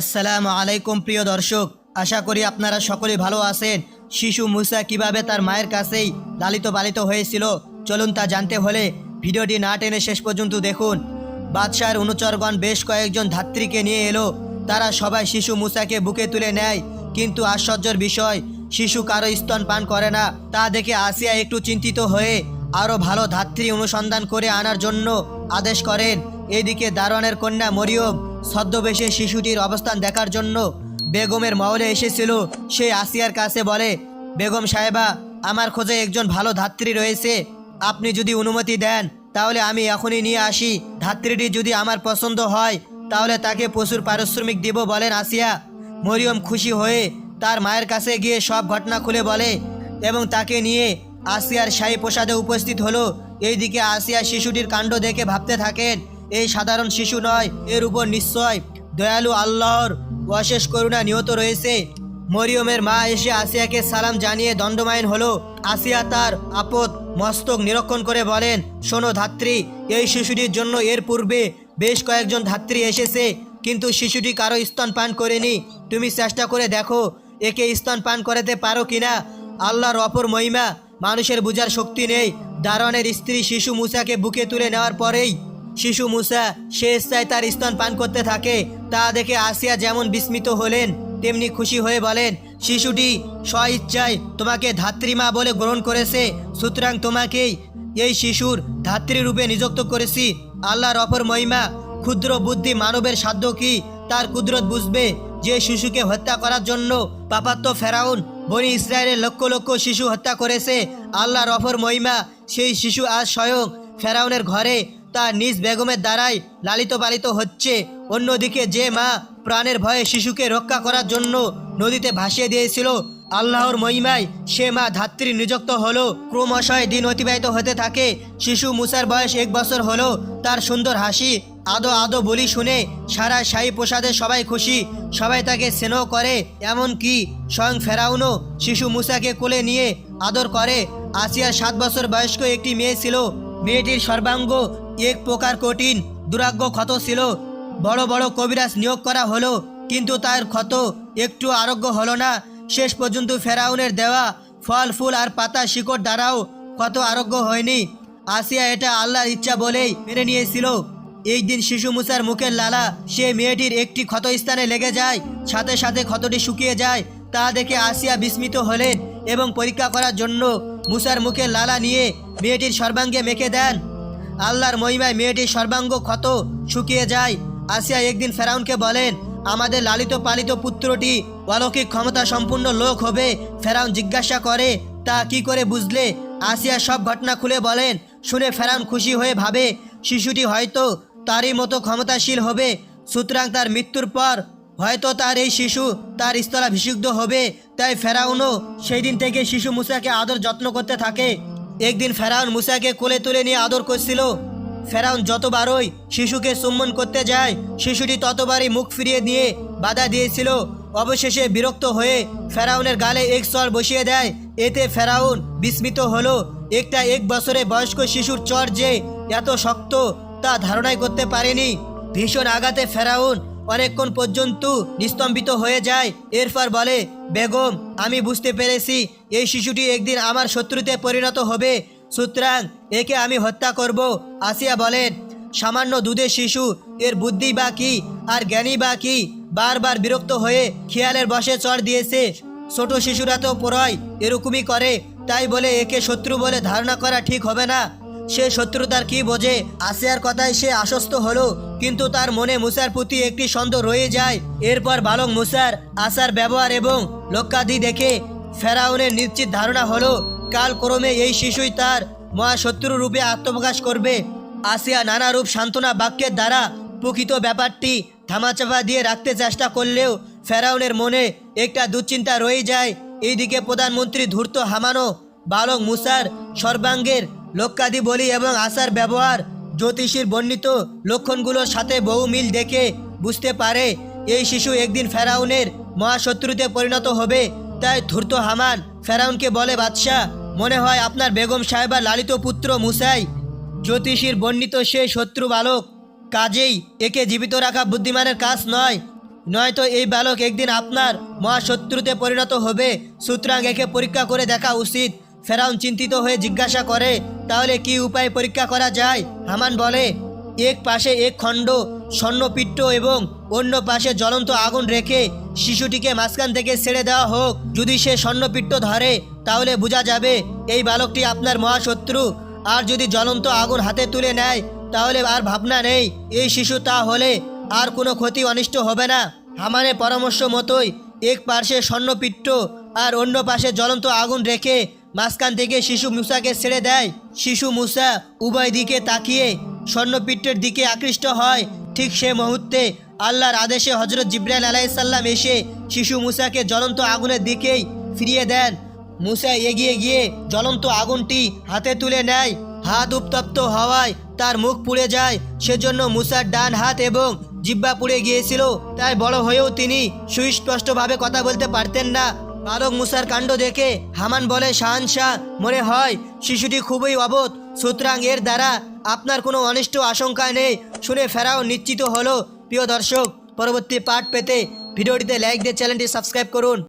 আসসালামু আলাইকুম প্রিয় দর্শক, আশা করি আপনারা সকলে ভালো আছেন। শিশু মুসা কীভাবে তার মায়ের কাছেই লালিত পালিত হয়েছিল, চলুন তা জানতে হলে ভিডিওটি না টেনে শেষ পর্যন্ত দেখুন। বাদশাহের অনুচরগণ বেশ কয়েকজন ধাত্রীকে নিয়ে এলো। তারা সবাই শিশু মুসাকে বুকে তুলে নেয়, কিন্তু আশ্চর্যের বিষয়, শিশু কারও স্তন পান করে না। তা দেখে আসিয়া একটু চিন্তিত হয়ে আরও ভালো ধাত্রী অনুসন্ধান করে আনার জন্য আদেশ করেন। এদিকে দারোয়ানের কন্যা মরিয়ম ছদ্মবেশে শিশুটির অবস্থান দেখার জন্য বেগমের মহলে এসেছিল। সে আসিয়ার কাছে বলে, বেগম সাহেবা, আমার খোঁজে একজন ভালো ধাত্রী রয়েছে। আপনি যদি অনুমতি দেন, তাহলে আমি এখনই নিয়ে আসি। ধাত্রীটি যদি আমার পছন্দ হয়, তাহলে তাকে প্রচুর পারিশ্রমিক দিব, বলেন আসিয়া। মরিয়ম খুশি হয়ে তার মায়ের কাছে গিয়ে সব ঘটনা খুলে বলে এবং তাকে নিয়ে আসিয়ার শাহী প্রসাদে উপস্থিত হলো। এইদিকে আসিয়া শিশুটির কাণ্ড দেখে ভাবতে থাকেন। এই সাধারণ শিশু নয়, এর উপর নিশ্চয় দয়ালু আল্লাহর অশেষ করুণা নিহত রয়েছে। মরিয়মের মা এসে আসিয়াকে সালাম জানিয়ে দণ্ডমায়ন হলো। আসিয়া তার আপদ মস্তক নিরীক্ষণ করে বলেন, শোনো ধাত্রী, এই শিশুটির জন্য এর পূর্বে বেশ কয়েকজন ধাত্রী এসেছে, কিন্তু শিশুটি কারও স্তন পান করেনি। তুমি চেষ্টা করে দেখো, একে স্তন পান করাতে পারো কিনা? আল্লাহর অপর মহিমা, মানুষের বুঝার শক্তি নেই। দারোয়ানের স্ত্রী শিশু মুসাকে বুকে তুলে নেওয়ার পরেই শিশু মুসা সে ইচ্ছায় তার স্তন পান করতে থাকে। তা দেখে আসিয়া যেমন বিস্মিত হলেন, তেমনি খুশি হয়ে বলেন, শিশুটি স্ব ইচ্ছায় তোমাকে ধাত্রীমা বলে গ্রহণ করেছে, সুতরাং তোমাকেই এই শিশুর ধাত্রীরূপে নিযুক্ত করেছি। আল্লাহর অপর মহিমা, ক্ষুদ্র বুদ্ধি মানবের সাধ্য কি? তার কুদরত বুঝবে যে শিশুকে হত্যা করার জন্য পাপাত্ত ফেরাউন, বনি ইসরায়েলের লক্ষ লক্ষ শিশু হত্যা করেছে। আল্লাহর অপর মহিমা, সেই শিশু আজ স্বয়ং ফেরাউনের ঘরে তার নিজ বেগমের দ্বারাই লালিত পালিত হচ্ছে। অন্যদিকে যে মা প্রাণের ভয়ে শিশুকে রক্ষা করার জন্য নদীতে ভাসিয়ে দিয়েছিল, আল্লাহর মহিমায় সে মা ধাত্রী নিযুক্ত হলো ক্রমশয় দিন অতিবাহিত হতে থাকে। শিশু মুসার বয়স এক বছর হলো, তার সুন্দর হাসি আদো আদো বলি শুনে সারা শাহী প্রসাদে সবাই খুশি, সবাই তাকে স্নেহ করে এমন কি স্বয়ং ফেরাউনও শিশু মুসাকে কোলে নিয়ে আদর করে। আসিয়ার সাত বছর বয়স্ক একটি মেয়ে ছিল, মেয়েটির সর্বাঙ্গ এক প্রকার কঠিন দুরাগ্য ক্ষত ছিল। বড় বড় কবিরাজ নিয়োগ করা হলো, কিন্তু তার ক্ষত একটু আরোগ্য হলো না। শেষ পর্যন্ত ফেরাউনের দেওয়া ফল, ফুল আর পাতা শিকড় দ্বারাও ক্ষত আরোগ্য হয়নি। আসিয়া এটা আল্লাহর ইচ্ছা বলেই মেনে নিয়েছিল। এই দিন শিশু মুসার মুখের লালা, সে মেয়েটির একটি ক্ষত স্থানে লেগে যায়, সাথে সাথে ক্ষতটি শুকিয়ে যায়। তা দেখে আসিয়া বিস্মিত হলেন এবং পরীক্ষা করার জন্য মুসার মুখের লালা নিয়ে মেয়েটির সর্বাঙ্গে মেখে দেন। আল্লাহর মহিমায় মেয়েটির সর্বাঙ্গ ক্ষত শুকিয়ে যায়। আসিয়া একদিন ফেরাউনকে বলেন, আমাদের লালিত পালিত পুত্রটি অলৌকিক ক্ষমতা সম্পূর্ণ লোক হবে। ফেরাউন জিজ্ঞাসা করে, তা কি করে বুঝলে? আসিয়া সব ঘটনা খুলে বলেন, শুনে ফেরাউন খুশি হয়ে ভাবে, শিশুটি হয়তো তারই মতো ক্ষমতাশীল হবে, সুতরাং তার মৃত্যুর পর হয়তো তার এই শিশু তার স্থলাভিষিক্ত হবে। তাই ফেরাউনও সেই দিন থেকে শিশু মুসাকে আদর যত্ন করতে থাকে। একদিন ফেরাউন মুসাকে কোলে তুলে নিয়ে আদর করছিল। ফেরাউন যতবারই শিশুকে চুম্বন করতে যায়, শিশুটি ততবারই মুখ ফিরিয়ে নিয়ে বাধা দিয়েছিল। অবশেষে বিরক্ত হয়ে ফেরাউনের গালে এক চর বসিয়ে দেয়। এতে ফেরাউন বিস্মিত হলো। একটা এক বছরে বয়স্ক শিশুর চর যে এত শক্ত তা ধারণাই করতে পারেনি। ভীষণ আঘাতে ফেরাউন অনেকক্ষণ পর্যন্ত নিস্তম্ভিত হয়ে যায়। এরপর বলে, বেগম, আমি বুঝতে পেরেছি, এই শিশুটি একদিন আমার শত্রুতে পরিণত হবে। সুতরাং একে আমি হত্যা করব। আসিয়া বলেন, সামান্য দুধের শিশু, এর বুদ্ধি বা কি, আর জ্ঞানী বা কি, বারবার বিরক্ত হয়ে খেয়ালের বসে চড় দিয়েছে। ছোট শিশুরা তো পড়য়, এরকমই করে। তাই বলে, একে শত্রু বলে ধারণা করা ঠিক হবে না। সে শত্রুতার কি বোঝে? আসিয়ার কথায় সে আশ্বস্ত হলো, কিন্তু তার মনে মুসার প্রতি একটি সন্দেহ রয়ে যায়। এরপর বালক মুসার আসার ব্যবহার এবং লক্ষ্যাদি দেখে ফেরাউনের নিশ্চিত ধারণা হলো, কালক্রমে এই শিশুই তার মহাশত্রু রূপে আত্মপ্রকাশ করবে। আসিয়া নানা রূপ সান্ত্বনা বাক্যের দ্বারা প্রকৃত ব্যাপারটি থামাচাপা দিয়ে রাখতে চেষ্টা করলেও ফেরাউনের মনে একটা দুশ্চিন্তা রয়ে যায়। এইদিকে প্রধানমন্ত্রী ধূর্ত হামানো বালক মুসার সর্বাঙ্গের লক্ষ্যাদি বলি এবং আশার ব্যবহার জ্যোতিষীর বর্ণিত লক্ষণগুলোর সাথে বহু মিল দেখে বুঝতে পারে, এই শিশু একদিন ফেরাউনের মহাশত্রুতে পরিণত হবে। তাই ধূর্ত হামান ফেরাউনকে বলে, বাদশাহ, মনে হয় আপনার বেগম সাহেবা লালিত পুত্র মুসাই জ্যোতিষীর বর্ণিত সে শত্রু বালক। কাজেই একে জীবিত রাখা বুদ্ধিমানের কাজ নয়। নয়তো এই বালক একদিন আপনার মহাশত্রুতে পরিণত হবে। সুতরাং একে পরীক্ষা করে দেখা উচিত। ফেরাউন চিন্তিত হয়ে জিজ্ঞাসা করে, তাহলে কি উপায় পরীক্ষা করা যায়? হামান বলে, এক পাশে এক খণ্ড স্বর্ণপিট্ট এবং অন্য পাশে জ্বলন্ত আগুন রেখে শিশুটিকে মাঝখান থেকে ছেড়ে দেওয়া হোক। যদি সে স্বর্ণপিট্ট ধরে, তাহলে বোঝা যাবে এই বালকটি আপনার মহাশত্রু। আর যদি জ্বলন্ত আগুন হাতে তুলে নেয়, তাহলে আর ভাবনা নেই। এই শিশু তা হলে আর কোনো ক্ষতি অনিষ্ট হবে না। হামানের পরামর্শ মতোই এক পাশে স্বর্ণপিট্ট আর অন্য পাশে জ্বলন্ত আগুন রেখে মাঝখান থেকে শিশু মুসাকে ছেড়ে দেয়। শিশু মুসা উভয় দিকে তাকিয়ে স্বর্ণপিট্টের দিকে আকৃষ্ট হয়। ঠিক সে মুহূর্তে আল্লাহর আদেশে হজরত জিব্রাইল আলাইসাল্লাম এসে শিশু মুসাকে জ্বলন্ত আগুনের দিকেই ফিরিয়ে দেন। মুসা এগিয়ে গিয়ে জ্বলন্ত আগুনটি হাতে তুলে নেয়। হাত উত্তপ্ত হওয়ায় তার মুখ পুড়ে যায়। সেজন্য মুসার ডান হাত এবং জিব্বা পুড়ে গিয়েছিল। তাই বড় হয়েও তিনি সুস্পষ্টভাবে কথা বলতে পারতেন না। বালক মুসার কাণ্ড দেখে হামান বলে শাহানশাহ মনে হয় শিশুটি খুবই অবোধ। সুতরাং এর দ্বারা আপনার কোনো অনিষ্ট আশঙ্কা নেই। শুনে ফেরাও নিশ্চিত হলো। প্রিয় দর্শক, পরবর্তী পাঠ পেতে ভিডিওটিতে লাইক দিয়ে চ্যানেলটি সাবস্ক্রাইব করুন।